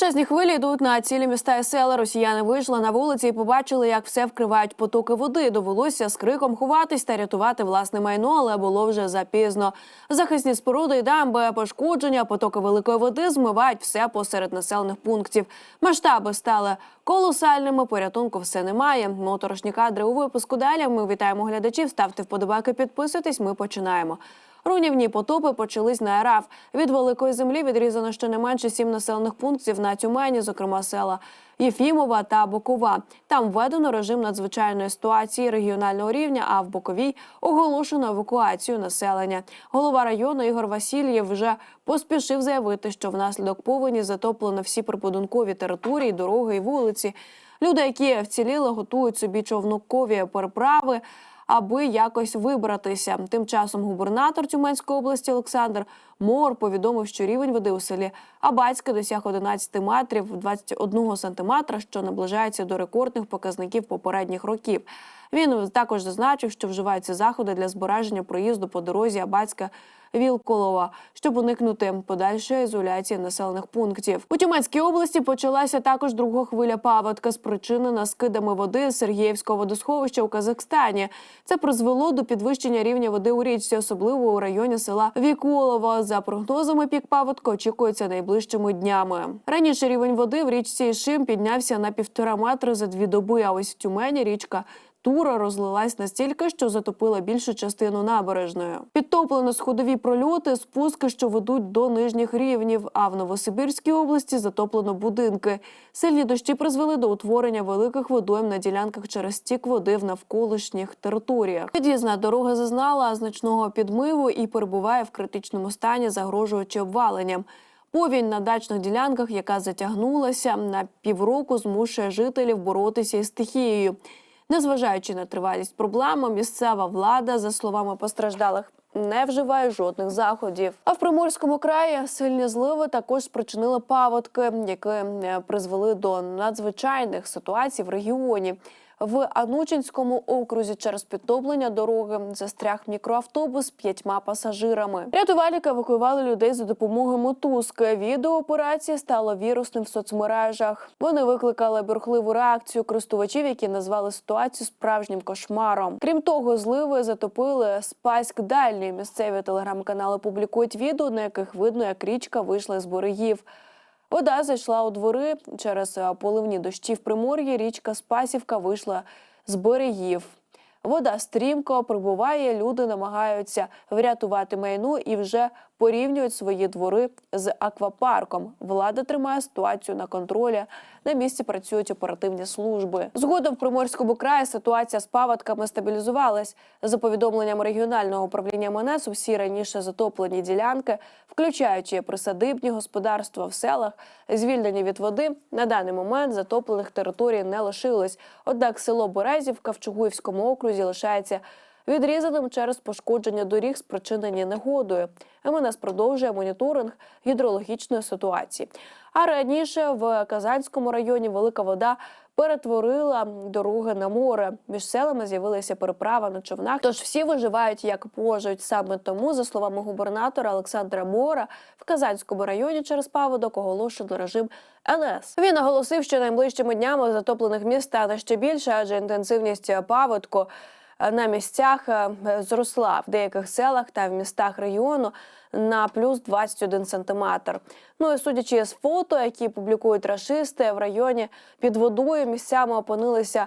Величезні хвилі йдуть на цілі міста і села. Росіяни вийшли на вулиці і побачили, як все вкривають потоки води. Довелося з криком ховатись та рятувати власне майно, але було вже запізно. Захисні споруди і дамби пошкодження, потоки великої води змивають все посеред населених пунктів. Масштаби стали колосальними. Порятунку все немає. Моторошні кадри у випуску далі. Ми вітаємо глядачів. Ставте вподобайки, підписуйтесь. Ми починаємо. Руйнівні потопи почались на РАФ. Від великої землі відрізано щонайменше сім населених пунктів на Тюмені, зокрема села Єфімова та Бокова. Там введено режим надзвичайної ситуації регіонального рівня. А в Боковій оголошено евакуацію населення. Голова району Ігор Васильєв вже поспішив заявити, що внаслідок повені затоплено всі прибудинкові території, дороги і вулиці. Люди, які вціліли, готують собі човнокові переправи аби якось вибратися. Тим часом губернатор Тюменської області Олександр Мор повідомив, що рівень води у селі Абацьке досяг 11 метрів 21 сантиметра, що наближається до рекордних показників попередніх років. Він також зазначив, що вживаються заходи для збереження проїзду по дорозі Абацька. Вілколова, щоб уникнути подальшої ізоляції населених пунктів. У Тюменській області почалася також друга хвиля паводка, спричинена скидами води з Сергіївського водосховища у Казахстані. Це призвело до підвищення рівня води у річці, особливо у районі села Віколова. За прогнозами, пік паводка очікується найближчими днями. Раніше рівень води в річці Шим піднявся на півтора метри за дві доби. А ось в Тюмені річка Тура розлилась настільки, що затопила більшу частину набережної. Підтоплено сходові прольоти, спуски, що ведуть до нижніх рівнів. А в Новосибірській області затоплено будинки. Сильні дощі призвели до утворення великих водойм на ділянках через стік води в навколишніх територіях. Під'їзна дорога зазнала значного підмиву і перебуває в критичному стані, загрожуючи обваленням. Повінь на дачних ділянках, яка затягнулася на півроку, змушує жителів боротися із стихією. Незважаючи на тривалість проблеми, місцева влада, за словами постраждалих, не вживає жодних заходів. А в Приморському краї сильні зливи також спричинили паводки, які е, призвели до надзвичайних ситуацій в регіоні. В Анучинському окрузі через підтоплення дороги застряг мікроавтобус з п'ятьма пасажирами. Рятувальники евакуювали людей за допомогою мотузки. Відео операції стало вірусним в соцмережах. Вони викликали бурхливу реакцію користувачів, які назвали ситуацію справжнім кошмаром. Крім того, зливи затопили Спаськ Дальній. Місцеві телеграм-канали публікують відео, на яких видно, як річка вийшла з берегів. Вода зайшла у двори через е, поливні дощі в Примор'ї. Річка Спасівка вийшла з берегів. Вода стрімко прибуває. Люди намагаються врятувати майну і вже порівнюють свої двори з аквапарком. Влада тримає ситуацію на контролі. На місці працюють оперативні служби. Згодом в Приморському краї ситуація з паводками стабілізувалась. За повідомленням регіонального управління МНС, усі раніше затоплені ділянки, включаючи присадибні господарства в селах, звільнені від води. На даний момент затоплених територій не лишилось. Однак село Березівка в Чугуївському окрузі лишається відрізаним через пошкодження доріг, спричинені негодою. МНС продовжує моніторинг гідрологічної ситуації. А раніше в Казанському районі велика вода перетворила дороги на море. Між селами з'явилася переправа на човнах. Тож всі виживають як можуть. Саме тому, за словами губернатора Олександра Мора, в Казанському районі через паводок оголошено режим ЛС. Він наголосив, що найближчими днями затоплених міст стане ще більше, адже інтенсивність паводку на місцях е, зросла в деяких селах та в містах регіону на плюс 21 сантиметр. Ну і судячи з фото, які публікують рашисти в районі під водою місцями опинилися.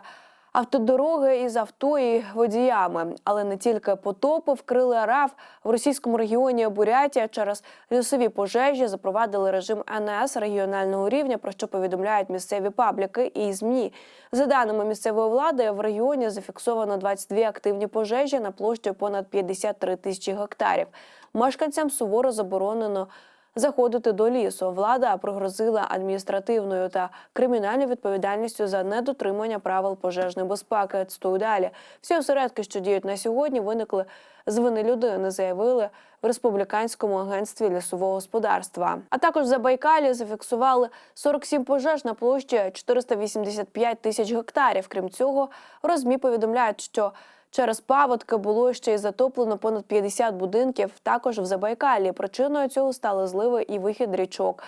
Автодороги із авто і водіями, але не тільки потопи вкрили РАФ в російському регіоні Бурятія через лісові пожежі запровадили режим НС регіонального рівня, про що повідомляють місцеві пабліки і змі. За даними місцевої влади, в регіоні зафіксовано 22 активні пожежі на площі понад 53 тисячі гектарів. Мешканцям суворо заборонено заходити до лісу. Влада пригрозила адміністративною та кримінальною відповідальністю за недотримання правил пожежної безпеки. Цитую далі. Всі осередки, що діють на сьогодні, виникли з вини людини, заявили в республіканському агентстві лісового господарства. А також за Байкалі зафіксували 47 пожеж на площі 485 тисяч гектарів. Крім цього, розмі повідомляють, що Через паводки було ще й затоплено понад 50 будинків. Також в Забайкалі причиною цього стали зливи і вихід річок.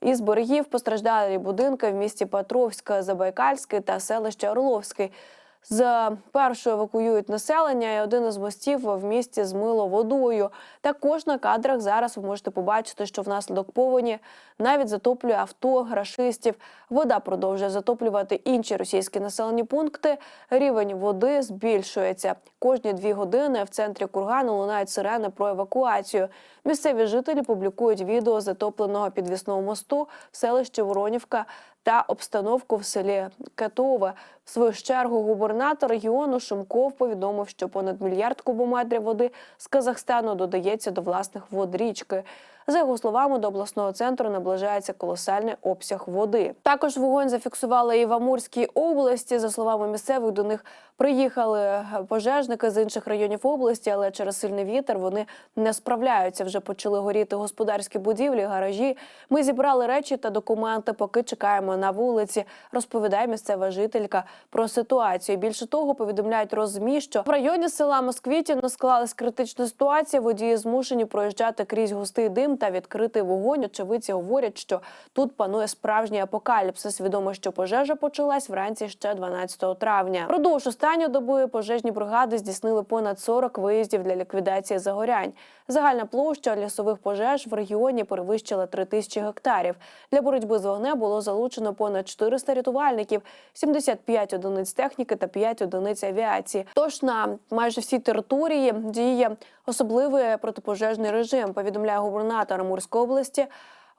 Із берегів постраждали будинки в місті Петровське, Забайкальське та селище Орловський. З першої евакуюють населення, і один із мостів в місті змило водою. Також на кадрах зараз ви можете побачити, що внаслідок повені навіть затоплює авто рашистів. Вода продовжує затоплювати інші російські населені пункти. Рівень води збільшується. Кожні дві години в центрі кургану лунають сирени про евакуацію. Місцеві жителі публікують відео затопленого підвісного мосту в селищі Воронівка та обстановку в селі Катове. В свою чергу губернатор регіону Шумков повідомив, що понад мільярд кубометрів води з Казахстану додається до власних вод річки. За його словами, до обласного центру наближається колосальний обсяг води. Також вогонь зафіксували і в Амурській області. За словами місцевих, до них приїхали пожежники з інших районів області, але через сильний вітер вони не справляються. Вже почали горіти господарські будівлі, гаражі. Ми зібрали речі та документи, поки чекаємо на вулиці. Розповідає місцева жителька про ситуацію. Більше того, повідомляють розмі, що в районі села Москвітіно склалась критична ситуація. Водії змушені проїжджати крізь густий дим та відкритий вогонь. Очевидці говорять, що тут панує справжній апокаліпсис. Відомо, що пожежа почалась вранці ще 12 травня. Продовж останньої доби пожежні бригади здійснили понад 40 виїздів для ліквідації загорянь. Загальна площа лісових пожеж в регіоні перевищила 3 тисячі гектарів. Для боротьби з вогнем було залучено понад 400 рятувальників, 75 одиниць техніки та 5 одиниць авіації. Тож на майже всій території діє особливий протипожежний режим. Повідомляє губернатор Амурської області.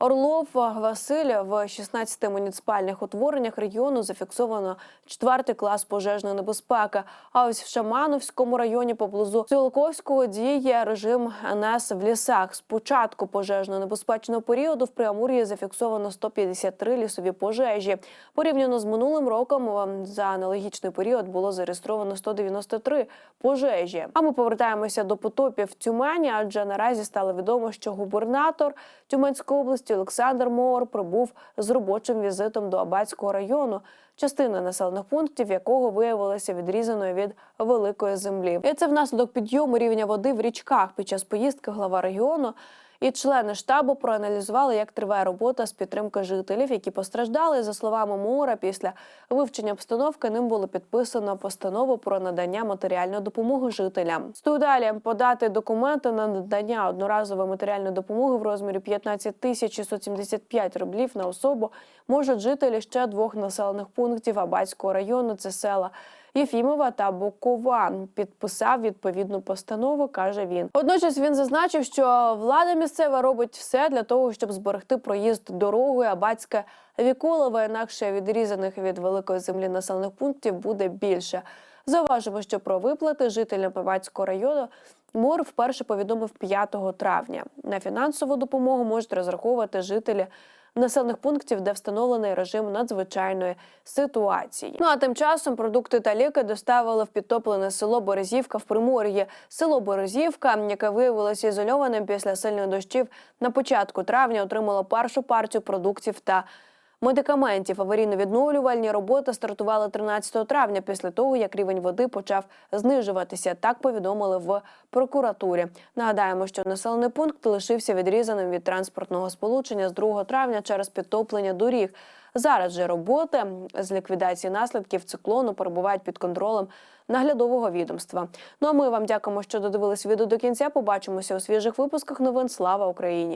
Орлов Василь в 16 муніципальних утвореннях регіону зафіксовано четвертий клас пожежної небезпеки. А ось в Шамановському районі поблизу Цілковського діє режим НС в лісах. З початку пожежно-небезпечного періоду в Приамур'ї зафіксовано 153 лісові пожежі. Порівняно з минулим роком за аналогічний період було зареєстровано 193 пожежі. А ми повертаємося до потопів Тюмені, адже наразі стало відомо, що губернатор Тюменської області Олександр Моор прибув з робочим візитом до Абацького району, частина населених пунктів якого виявилася відрізаною від великої землі. І це внаслідок підйому рівня води в річках. Під час поїздки глава регіону і члени штабу проаналізували, як триває робота з підтримки жителів, які постраждали. За словами Мора, після вивчення обстановки ним було підписано постанову про надання матеріальної допомоги жителям. Стою далі подати документи на надання одноразової матеріальної допомоги в розмірі 15 тисяч 675 рублів на особу можуть жителі ще двох населених пунктів Абацького району. Це села. Єфімова та Бокован підписав відповідну постанову, каже він. Водночас він зазначив, що влада місцева робить все для того, щоб зберегти проїзд дорогою Абацьке Віколове, інакше відрізаних від великої землі населених пунктів буде більше. Зауважимо, що про виплати жителям Павацького району МОР вперше повідомив 5 травня. На фінансову допомогу можуть розраховувати жителі населених пунктів, де встановлений режим надзвичайної ситуації. Ну а тим часом продукти та ліки доставили в підтоплене село Березівка в Примор'ї. Село Березівка, яке виявилося ізольованим після сильних дощів, на початку травня отримало першу партію продуктів та. Медикаментів аварійно-відновлювальні роботи стартували 13 травня після того, як рівень води почав знижуватися. Так повідомили в прокуратурі. Нагадаємо, що населений пункт лишився відрізаним від транспортного сполучення з 2 травня через підтоплення доріг. Зараз же роботи з ліквідації наслідків циклону перебувають під контролем наглядового відомства. Ну а ми вам дякуємо, що додивились відео до кінця. Побачимося у свіжих випусках новин. Слава Україні!